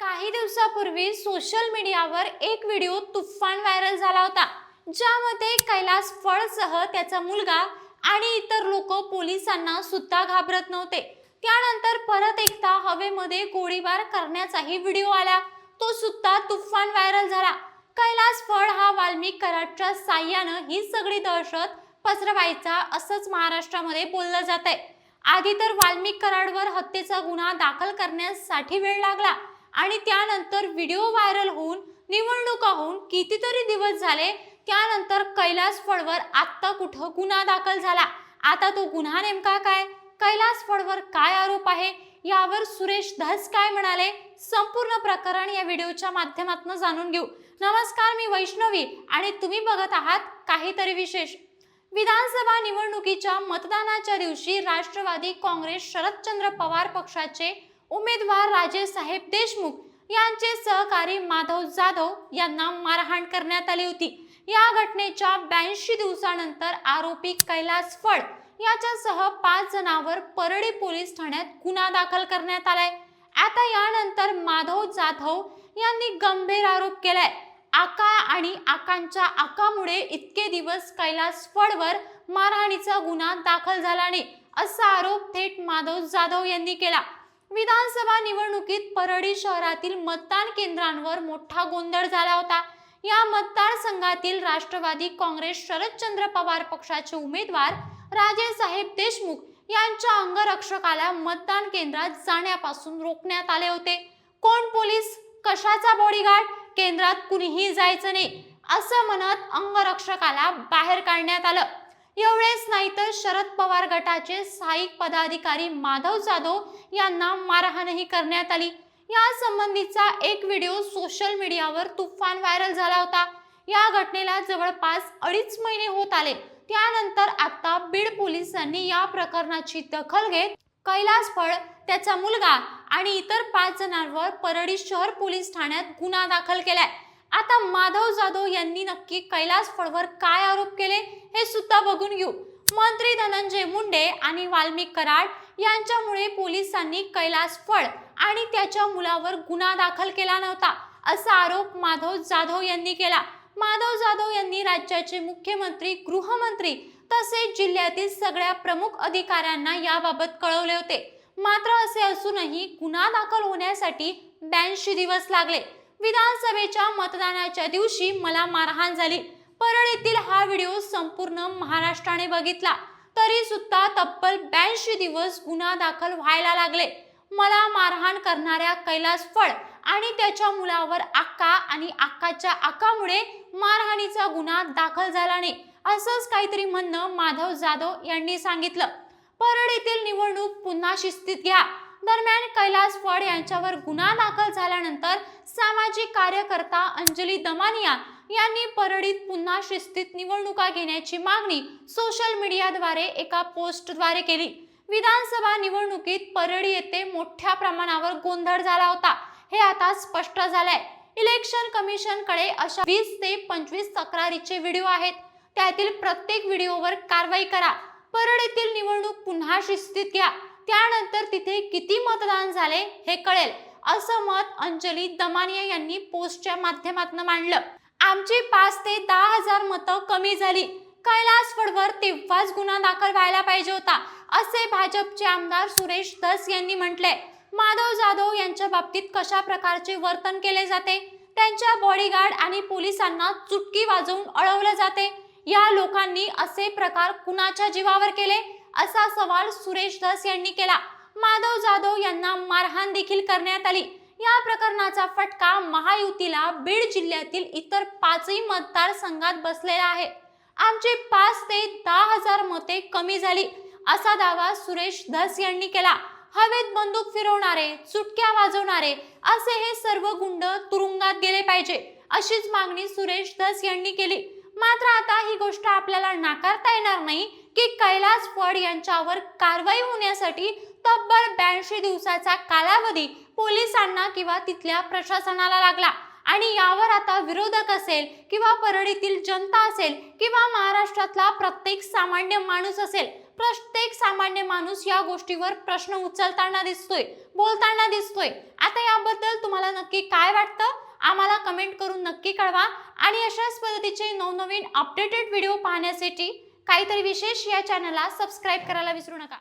काही दिवसापूर्वी सोशल मीडियावर एक व्हिडिओ तुफान व्हायरल झाला होता. ज्यामध्ये कैलास फळसह त्याचा मुलगा आणि इतर लोक पोलिसांना सुद्धा घाबरत नव्हते. त्यानंतर परत एकदा हवेमध्ये गोळीबार करण्याचाही व्हिडिओ आला. तो सुद्धा तुफान व्हायरल झाला. कैलास फळ हा वाल्मिक कराडच्या साह्यानं ही सगळी दहशत पसरवायचा असंच महाराष्ट्रामध्ये बोललं जात आहे आधी तर वाल्मिक कराडवर हत्येचा गुन्हा दाखल करण्यासाठी वेळ लागला. आणि त्यानंतर व्हिडिओ व्हायरल होऊन निवडणुका होऊन कितीतरी दिवस झाले त्यानंतर कैलास फळवर आत्ता कुठं गुन्हा दाखल झाला? आता तो गुन्हा नेमका काय? कैलास फळवर काय आरोप आहे? यावर सुरेश धस काय म्हणाले? संपूर्ण प्रकरण या व्हिडिओच्या माध्यमातून जाणून घेऊ. नमस्कार मी वैष्णवी आणि तुम्ही बघत आहात काहीतरी विशेष. विधानसभा निवडणुकीच्या मतदानाच्या दिवशी राष्ट्रवादी काँग्रेस शरदचंद्र पवार पक्षाचे उमेदवार राजेसाहेब देशमुख यांचे सहकारी माधव जाधव यांना मारहाण करण्यात आली होती. या घटनेच्या ब्याऐंशी दिवसानंतर आरोपी कैलास फळ याच्यासह पाच जणांवर परळी पोलीस ठाण्यात गुन्हा दाखल करण्यात आलाय. आता यानंतर माधव जाधव यांनी गंभीर आरोप केलाय. आका आणि आकांच्या आकामुळे इतके दिवस कैलास फळवर मारहाणीचा गुन्हा दाखल झाला नाही असा आरोप थेट माधव जाधव यांनी केला. विधानसभा निवडणुकीत परळी शहरातील मतदान केंद्रांवर मोठा गोंधळ झाला होता. या मतदारसंघातील राष्ट्रवादी काँग्रेस शरदचंद्र पवार पक्षाचे उमेदवार राजेसाहेब देशमुख यांच्या अंगरक्षकाला मतदान केंद्रात जाण्यापासून रोखण्यात आले होते. कोण पोलीस? कशाचा बॉडीगार्ड? केंद्रात कुणीही जायचं नाही असं म्हणत अंगरक्षकाला बाहेर काढण्यात आलं. एवढेच नाही तर शरद पवार गटाचे सहाय्यक पदाधिकारी माधव जाधव यांना मारहाणही करण्यात आली. या संबंधीचा एक व्हिडिओ सोशल मीडियावर तुफान व्हायरल झाला होता. या घटनेला जवळपास अडीच महिने होत आले. त्यानंतर आता बीड पोलिसांनी या प्रकरणाची दखल घेत कैलास फळ त्याचा मुलगा आणि इतर पाच जणांवर परडी शहर पोलीस ठाण्यात गुन्हा दाखल केलाय. आता माधव जाधव यांनी नक्की कैलास फळवर काय आरोप केले हे सुद्धा बघून घेऊ. मंत्री धनंजय मुंडे आणि वाल्मिक कराड यांच्यामुळे पोलिसांनी कैलास फळ आणि त्याच्या मुलावर गुन्हा दाखल केला नव्हता असा आरोप माधव जाधव यांनी केला. माधव जाधव यांनी राज्याचे मुख्यमंत्री गृहमंत्री तसेच जिल्ह्यातील सगळ्या प्रमुख अधिकाऱ्यांना याबाबत कळवले होते. मात्र असे असूनही गुन्हा दाखल होण्यासाठी ब्याऐंशी दिवस लागले. विधानसभेच्या मतदानाच्या दिवशी मला मारहाण झाली. परळ येथील हा व्हिडिओ संपूर्ण महाराष्ट्राने बघितला. तरी सुद्धा तब्बल ब्याऐंशी दिवस गुन्हा दाखल व्हायला लागले. मला मारहाण करणाऱ्या कैलास फळ आणि त्याच्या मुलावर आक्का आणि आक्काच्या आकामुळे मारहाणीचा गुन्हा दाखल झाला नाही असंच काहीतरी म्हणणं माधव जाधव यांनी सांगितलं. परळ येथील निवडणूक पुन्हा शिस्तीत घ्या. दरम्यान कैलास फड यांच्यावर गुन्हा दाखल झाल्यानंतर सामाजिक कार्यकर्ता अंजली दमानिया यांनी परळीत पुन्हा शिस्तीत निवडणुका घेण्याची मागणी सोशल मीडियाद्वारे एका पोस्टद्वारे केली. विधानसभा निवडणुकीत परळी येथे मोठ्या प्रमाणावर गोंधळ झाला होता. हे आता स्पष्ट झालंय. इलेक्शन कमिशनकडे अशा वीस ते पंचवीस तक्रारीचे व्हिडिओ आहेत. त्यातील प्रत्येक व्हिडिओवर कारवाई करा. परळीतील निवडणूक पुन्हा शिस्तीत घ्या. त्यानंतर तिथे किती मतदान झाले हे कळेल असं मत अंजली दमानिया यांनी पोस्टच्या माध्यमातून मांडलं. आमची पाच ते दहा हजार मतं कमी झाली. कैलास फडवर तेव्हाच गुन्हा दाखल व्हायला पाहिजे होता असे भाजपचे आमदार सुरेश धस यांनी म्हटले माधव जाधव यांच्या बाबतीत कशा प्रकारचे वर्तन केले जाते? त्यांच्या बॉडीगार्ड आणि पोलिसांना चुटकी वाजवून अडवलं जाते. या लोकांनी असे प्रकार कुणाच्या जीवावर केले? असा सवाल सुरेश दास यांनी केला. माधव जाधव यांना मारहाण देखील करण्यात आली. या प्रकरणाचा फटका महायुतीला बीड जिल्ह्यातील इतर पाचही मतदारसंघात बसलेला आहे. आमचे पाच ते दहा हजार मते कमी झाली असा दावा सुरेश धस यांनी केला. हवेत बंदूक फिरवणारे चुटक्या वाजवणारे असे हे सर्व गुंड तुरुंगात गेले पाहिजे अशीच मागणी सुरेश धस यांनी केली. मात्र आता ही गोष्ट आपल्याला नाकारता येणार नाही की कैलास फड यांच्यावर कारवाई होण्यासाठी तब्बल ब्याऐंशी दिवसाचा कालावधी पोलिसांना किंवा तिथल्या प्रशासनाला लागला. आणि यावर आता विरोधक असेल किंवा परळीतील जनता असेल किंवा महाराष्ट्रातला प्रत्येक सामान्य माणूस असेल प्रत्येक सामान्य माणूस या गोष्टीवर प्रश्न उचलताना दिसतोय बोलताना दिसतोय. आता याबद्दल तुम्हाला नक्की काय वाटतं? आम्हाला कमेंट करून नक्की कळवा. आणि अशाच पद्धतीचे नवनवीन अपडेटेड व्हिडिओ पाहण्यासाठी काहीतरी विशेष या चॅनलला सबस्क्राईब करायला विसरू नका.